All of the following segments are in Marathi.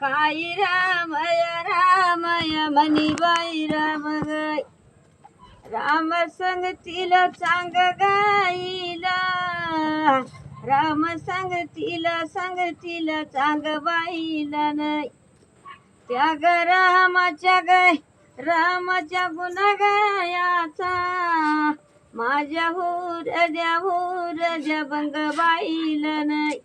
काही रामय रामय म्हणी बाई राम गाय राम संग तिला सांग गाईला. राम संग तिला सांग तिला सांग बाईला नाही. त्या ग रामाच्या गाय रामाच्या गुण गायाचा माझ्या हुरद्या हुरद्या बंगबाईला नाही.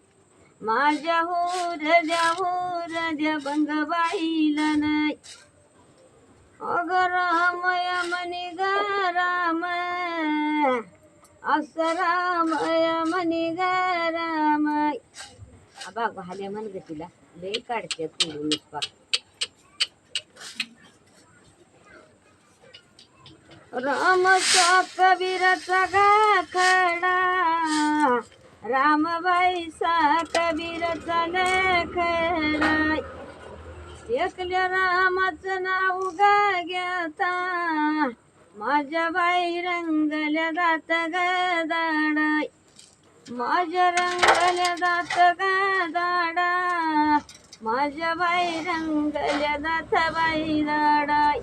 माझ्या हो राजा हो हुरद्या बंग बाईला नाही. अग रामय मनी ग राम. असं रामय मनी ग राम. बघ भाले म्हण ग तिला लई काढते पुढून पाक रामचा कबीराचा गाखडा रामबाईचा कबीराचा लेखडा एकल्या रामाचं नाव गा घेता. माझ्या बाई रंगल्या दात गदाडाय माझ्या रंगल्या दात गदाडा माझ्या बाई रंगल्या दात बाई दाडाय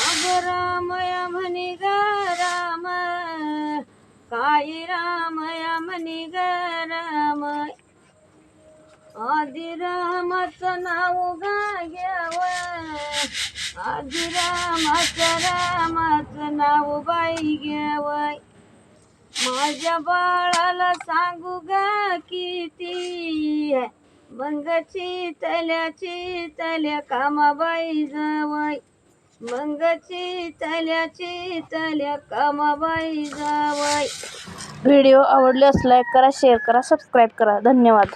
अग रामया म्हणे ग राम काही रामया म्हणे ग राम. आधी रामाचं नाव गा घ्याव. आधी रामाचं रामाचं नाव बाई घ्याव. माझ्या बाळाला सांगू गा किती. मंगची तल्याची तल्या कामाबाई जावय मंगची तल्याची तल्या कामाबाई जावय व्हिडिओ आवडल्यास लाईक करा शेअर करा सबस्क्राईब करा. धन्यवाद.